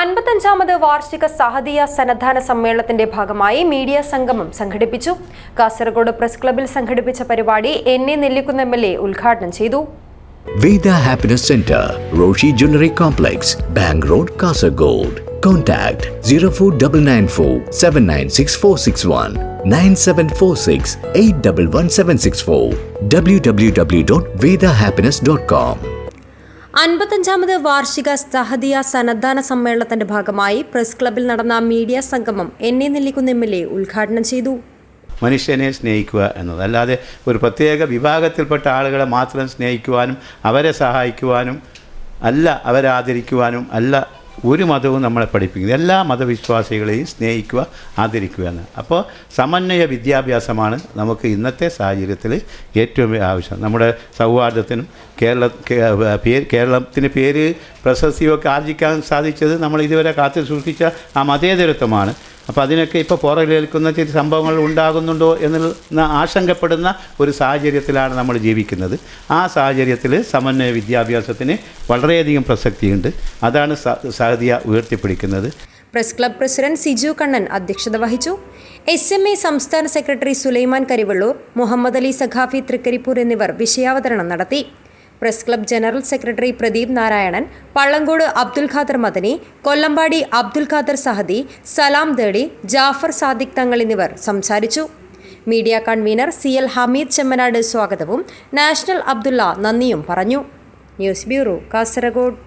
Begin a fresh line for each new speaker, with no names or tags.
അൻപത്തഞ്ചാമത് വാർഷിക സഹദിയ സന്നദ്ധാന സമ്മേളനത്തിന്റെ ഭാഗമായി മീഡിയ സംഗമം സംഘടിപ്പിച്ചു കാസർഗോഡ് പ്രസ് ക്ലബിൽ സംഘടിപ്പിച്ച പരിപാടി N A Nellikkunnu M L A ഉദ്ഘാടനം ചെയ്തു
Veda Happiness Center, Roshi Jewelry Complex, Bank Road, Kasargod. Contact 04994 796461 9746 811764 www.vedahappiness.com.
അൻപത്തഞ്ചാമത് വാർഷിക സഹദിയ സന്നദ്ധാന സമ്മേളനത്തിന്റെ ഭാഗമായി പ്രസ് ക്ലബിൽ നടന്ന മീഡിയ സംഗമം N A Nellikkunnu M L A ഉദ്ഘാടനം ചെയ്തു.
മനുഷ്യനെ സ്നേഹിക്കുക എന്നത് അല്ലാതെ ഒരു പ്രത്യേക വിഭാഗത്തിൽപ്പെട്ട ആളുകളെ മാത്രം സ്നേഹിക്കുവാനും അവരെ സഹായിക്കുവാനും അല്ല അവരെ ആദരിക്കുവാനും അല്ല ഒരു മതവും നമ്മളെ പഠിപ്പിക്കുന്നത് എല്ലാ മതവിശ്വാസികളെയും സ്നേഹിക്കുക ആദരിക്കുക എന്ന്. അപ്പോൾ സമന്വയ വിദ്യാഭ്യാസമാണ് നമുക്ക് ഇന്നത്തെ സാഹചര്യത്തിൽ ഏറ്റവും ആവശ്യം. നമ്മുടെ സൗഹാർദ്ദത്തിനും കേരള കേരളത്തിന് പേര് പ്രശസ്തിയൊക്കെ ആർജിക്കാൻ സാധിച്ചത് നമ്മൾ ഇതുവരെ കാത്തു സൂക്ഷിച്ച ആ മതേതരത്വമാണ്. അപ്പോൾ അതിനൊക്കെ ഇപ്പോൾ പുറകിലേൽക്കുന്ന ചില സംഭവങ്ങൾ ഉണ്ടാകുന്നുണ്ടോ എന്ന് ആശങ്കപ്പെടുന്ന ഒരു സാഹചര്യത്തിലാണ് നമ്മൾ ജീവിക്കുന്നത്. ആ സാഹചര്യത്തിൽ സമന്വയ വിദ്യാഭ്യാസത്തിന് വളരെയധികം പ്രസക്തിയുണ്ട്. അതാണ് സ- Saadiya ഉയർത്തിപ്പിടിക്കുന്നത്.
Press club president Siju Kannan അധ്യക്ഷത വഹിച്ചു. എസ് എം എ സംസ്ഥാന സെക്രട്ടറി സുലൈമാൻ കരിവള്ളൂർ മുഹമ്മദ് അലി സഖാഫി തൃക്കരിപ്പൂർ എന്നിവർ വിഷയാവതരണം നടത്തി. Press club general secretary Pradeep Narayanan Pallankode Abdul Khader Madani Kollampady Abdul Khader Saadi Salam ദേടി Jafar Sadiq Thangal എന്നിവർ സംസാരിച്ചു. Media convener C L Hameed Chemnad സ്വാഗതവും നാഷണൽ അബ്ദുള്ള നന്ദിയും പറഞ്ഞു. News bureau Kasaragod.